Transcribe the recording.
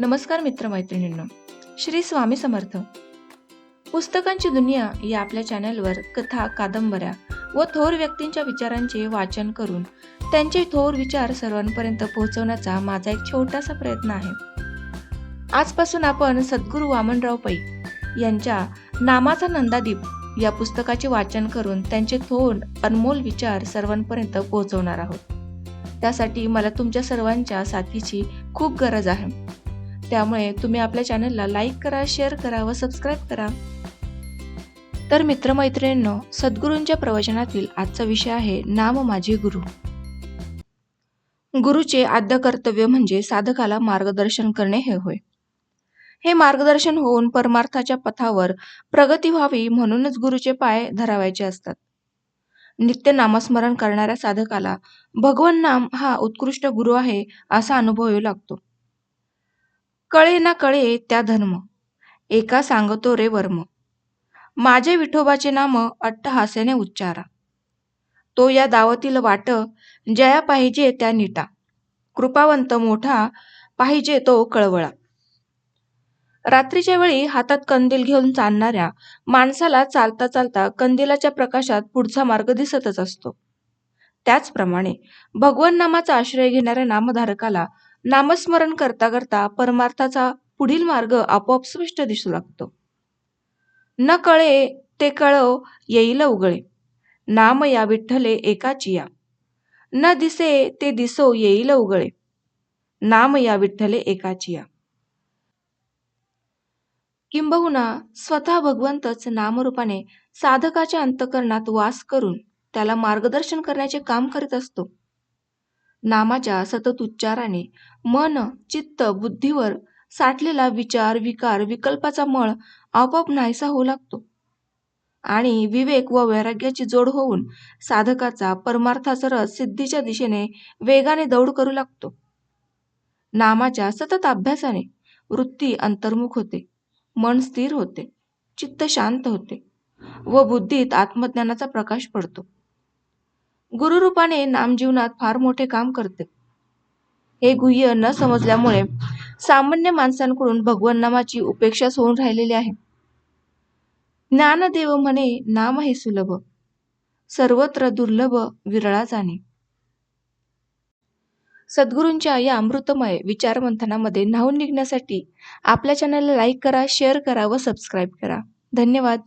नमस्कार मित्रमैत्रिणींनो श्री स्वामी समर्थ. पुस्तकांची दुनिया या आपल्या चॅनलवर कथा कादंबऱ्या व थोर व्यक्तींच्या विचारांचे वाचन करून त्यांचे थोर विचार सर्वांपर्यंत पोहोचवण्याचा माझा एक छोटासा प्रयत्न आहे. आजपासून आपण सद्गुरू वामनराव पै यांच्या नामाचा नंदादीप या पुस्तकाचे वाचन करून त्यांचे थोर अनमोल विचार सर्वांपर्यंत पोहोचवणार आहोत. त्यासाठी मला तुमच्या सर्वांच्या साथीची खूप गरज आहे. त्यामुळे तुम्ही आपल्या चॅनलला लाईक करा शेअर करा व सबस्क्राईब करा. तर मित्रमैत्रिणींनो सद्गुरूंच्या प्रवचनातील आजचा विषय आहे नाम माझे गुरु. गुरुचे आद्य कर्तव्य म्हणजे साधकाला मार्गदर्शन करणे हे होय. हे मार्गदर्शन होऊन परमार्थाच्या पथावर प्रगती व्हावी म्हणूनच गुरुचे पाय धरावायचे असतात. नित्य नामस्मरण करणाऱ्या साधकाला भगवन नाम हा उत्कृष्ट गुरु आहे असा अनुभव येऊ लागतो. कळे ना कळे त्या धर्म. एका सांगतो रे वर्म. माझे विठोबाचे नाम अट्टहास्याने उच्चारा. तो या दावतील वाट जया पाहिजे त्या निटा. कृपावंत मोठा पाहिजे तो कळवळा. रात्रीच्या वेळी हातात कंदील घेऊन चालणाऱ्या माणसाला चालता चालता कंदिलाच्या प्रकाशात पुढचा मार्ग दिसतच असतो. त्याचप्रमाणे भगवन नामाचा आश्रय घेणाऱ्या नामधारकाला नामस्मरण करता करता परमार्थाचा पुढील मार्ग आपोआप स्पष्ट दिसू लागतो. न कळे ते कळव येईल उगळे. नाम या विठ्ठले एकाची या. न दिसे ते दिसो येईल उगळे. नाम या विठ्ठले एकाची या. किंबहुना स्वतः भगवंतच नामरूपाने साधकाच्या अंतकरणात वास करून त्याला मार्गदर्शन करण्याचे काम करीत असतो. नामाच्या सतत उच्चाराने मन चित्त बुद्धीवर साठलेला विचार विकार विकल्पाचा मळ आपोआप नाहीसा होऊ लागतो. आणि विवेक व वैराग्याची जोड होऊन साधकाचा परमार्थाचा रस सिद्धीच्या दिशेने वेगाने दौड करू लागतो. नामाच्या सतत अभ्यासाने वृत्ती अंतर्मुख होते मन स्थिर होते चित्त शांत होते व बुद्धीत आत्मज्ञानाचा प्रकाश पडतो. गुरुरूपाने नाम जीवनात फार मोठे काम करते. हे गुह्य न समजल्यामुळे सामान्य माणसांकडून भगवन नामाची उपेक्षा होऊन राहिलेली आहे. ज्ञानदेव म्हणे नाम हे सुलभ. सर्वत्र दुर्लभ विरळा जाणे. सद्गुरूंच्या या अमृतमय विचारमंथनामध्ये न्हावून निघण्यासाठी आपल्या चॅनलला लाईक करा शेअर करा व सबस्क्राईब करा. धन्यवाद.